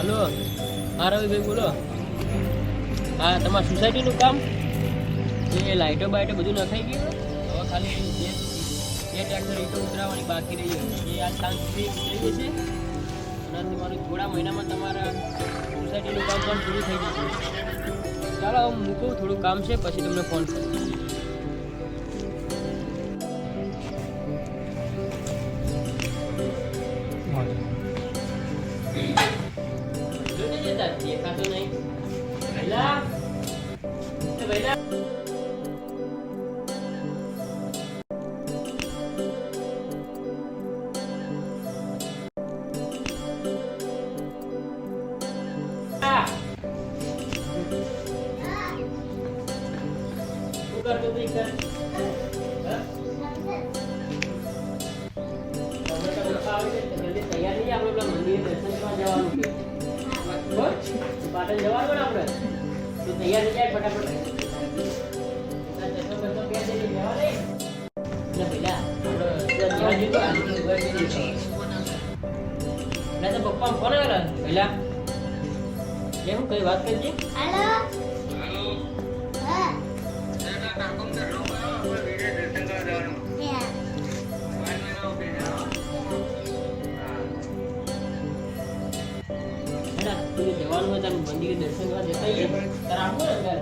Hello. હા, રવિભાઈ બોલો. હા, તમારા સોસાયટીનું કામ? એ લાઇટો બાઇટો બધું નખાઈ ગયું? હવે ખાલી બે ટ્રેક્ટર ઈટો ઉતરાવવાની બાકી રહી એ આ સાંજ સુધી ઉતરી જશે અને તમારું થોડા મહિનામાં તમારા સોસાયટીનું કામ પણ પૂરું થઈ જશે. ચાલો હું મૂકું, થોડું કામ છે, પછી તમને ફોન કરું. એ ભૈલા આ. શું કરતો તો ઈ કર? હા? તમને તો ઓળખ આવે છે, તો જલ્દી તૈયાર થઈ જા, આપણે પેલા મંદિરે દર્શન કરવા જવાનું છે. બોલ, પાટણ જવાનું ને આપણે તો તૈયાર થઈ જાય ફટાફટ આજુબાજુ ઘર જઈએ છીએ. ના તો પપ્પા ફોન આવેલા ભઈલા કેમ કઈ વાત કરજે હાલો હા Yeah. હેડા તું જવાનું હોય તાર મંદિરે દર્શન કરવા જતા આવીએ તાર આપવું ને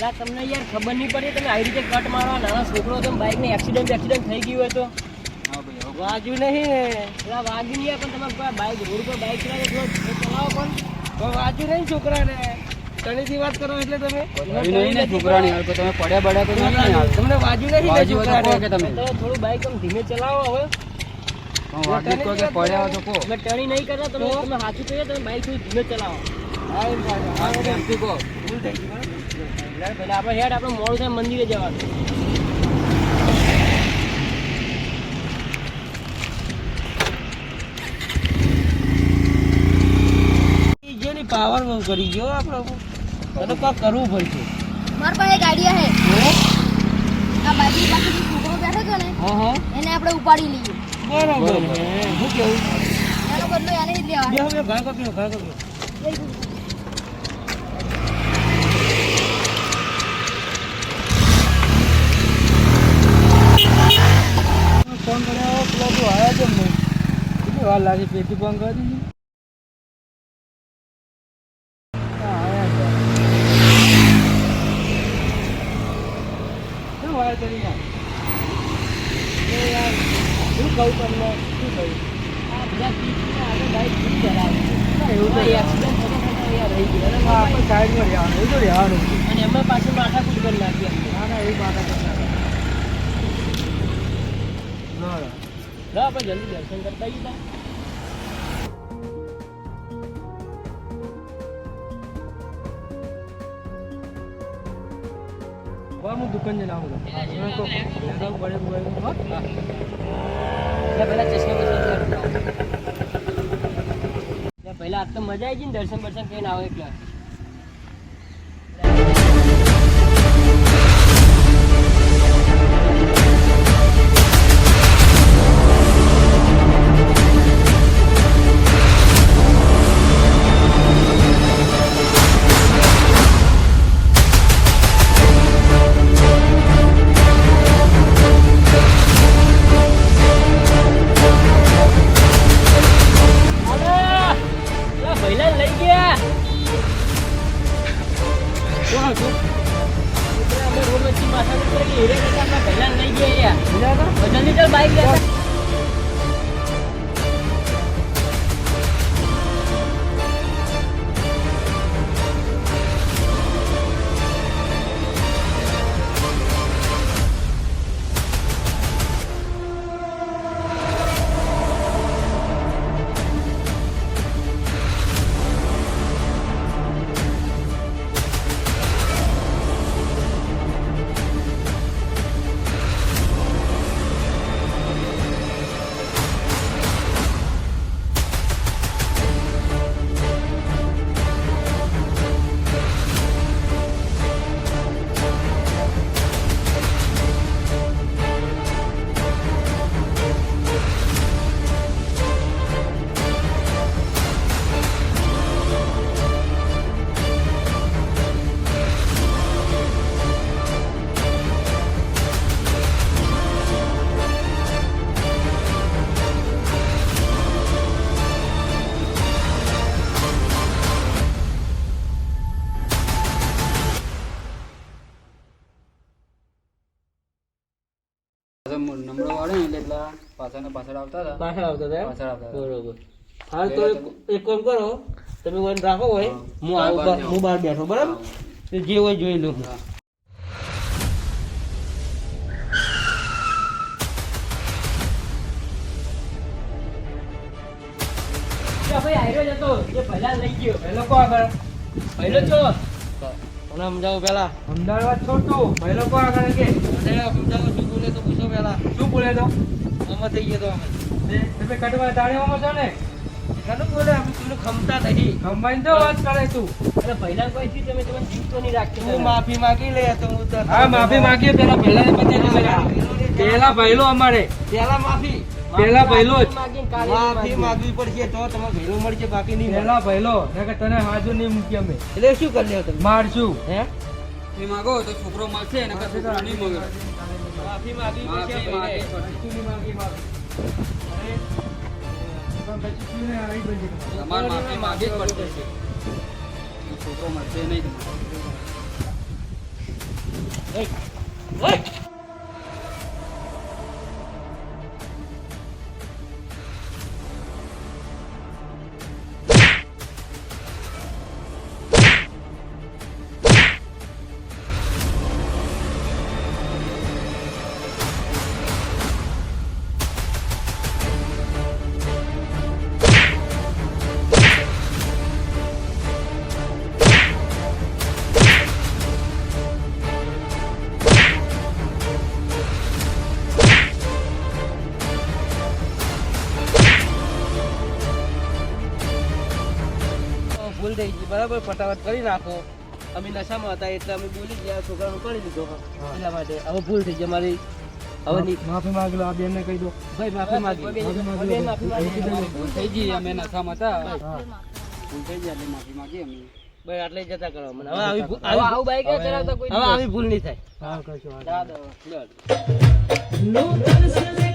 લા તમને યાર ખબર નહીં પડી તમે આવી રીતે કટ મારો નાના છોકરો તો બાઇક ને એક્સિડન્ટ એક્સિડન્ટ થઈ ગયું હોય તો. વાગ્યું નહીં ને. પેલા વાગ્યું નહીં પણ તમે બાઇક રોડ પર બાઇક ચલાવો ચલાવો પણ. તો વાંચ્યું નહીં છોકરાને. તણીથી વાત કરો એટલે તમે. નહીં ને છોકરાની હાલ તમે પડ્યા પડ્યા તો નહીં તમને વાંચ્યું નહીં કે તમે. થોડું બાઇક આમ ધીમે ચલાવો હવે. વાગ્યું પડ્યા તો નહીં કરતા તમે તમે સાચું કહીએ તમે બાઇક ધીમે ચલાવો. હા, એમ ભૂલ થઈ ગઈ બરાબર? આપણે હેડ આપણે મોડું થાય મંદિરે જવાનું. પાવર બહુ કરી ગયો આપણે તો કરવું પડશે. મારી પાસે ગાડી હે? આ બાજુ પાસે છોકરો બેઠો હતો ને હા હા. એને આપણે ઉપાડી લઈએ. બરાબર છે. શું કેવું એનો બદલો એને જ લેવાનો. બે કપ્યો ઘા કપ્યો. ફોન કર્યો પેલો તો આવ્યા છે ને કેટલી વાર લાગી પેટી ફોન કરી દીધી. શું કરી કહું તમને? શું કહ્યું આ બધા પીઠને આગળ બાઇક ચલાવે એવું તો. એક્સિડન્ટ થતા યાર રહી ગયો. આપણે સાઈડમાં રહેવાનું એ તો રહેવાનું. અને એમાં પાછું માથાકૂટ કરી નાખી અમને. ના ના એવી વાત જ ના આપણે જલ્દી દર્શન કરતા આવીએ. હવે હું દુકાન જઈને આવું છું. પડે પહેલા ચશ્મા બસ્મા પહેલા આજ તો મજા આવી ગઈ ને દર્શન બર્શન કરીને આવે એટલે નંબરો વાળે એટલે એટલા પાછળ પાછળ આવતા હતા. પાછળ આવતા હતા પાછળ આવતા બરોબર. હાલ તો એક- એક કામ કરો તમે વન રાખો હોય હું. આવું બહાર બહાર- હું બહાર બેઠો બરાબર? જે હોય જોઈ લઉં. હા. ભાઈ આયરો જ હતો. જે પહેલા લઈ ગયો. પહેલો કો આગળ. પહેલો છો? મને સમજાવો પેલા અમદાવાદ છોડ તું. પહેલો કો આગળ કે સમજાવો પેલા શું બોલે તો? અમે થઈ ગયો તો અમે તમે કટવા તાળીઓમાં છો ને? કાનું બોલે અમે તમને ખમતા નહીં. ખમવાઈ તો વાત કરે તું. અરે પહેલા કોઈ થી તમે તમે જીવતો નહીં રાખી હું માફી માંગી લે તો હું તો હા માફી માંગીએ પેલા પહેલા ને પછી પહેલા પહેલો અમારે. પહેલા માફી. પેલા પહેલો જ. માફી માંગવી પડશે તો તમે ભેલો મળશે બાકી નહીં મળે. પેલા પહેલો નકર તને હાજર નહીં મૂકી અમે. એટલે શું કરી લ્યો તમે? મારશું. હે? એ માગો તો છોકરો મળશે ને છોકરો નહીં મળે માફી. માંગી માફી. અરે, પણ પછી. તમારે માફી જ પડશે છોકરો મળશે નહીં તમારે ભૂલ થઈ ગઈ બરાબર ફટાફટ કરી નાખો. અમે નશામાં હતા એટલે અમે બોલી ગયા છોકરાનું કરી દીધો. એટલા માટે હવે ભૂલ થઈ ગઈ મારી હવે માફી માંગી લો આ બેનને કહી દો. ભાઈ માફી માંગી. માફી માંગી લો. ભૂલ થઈ ગઈ. અમે નશામાં હતા. ભૂલ થઈ ગઈ એટલે માફી માંગી અમે. ભાઈ આટલે જતા કરો મને હવે આવી ભૂલ- કોઈ હવે આવી ભૂલ નહીં થાય. હા. જા લો.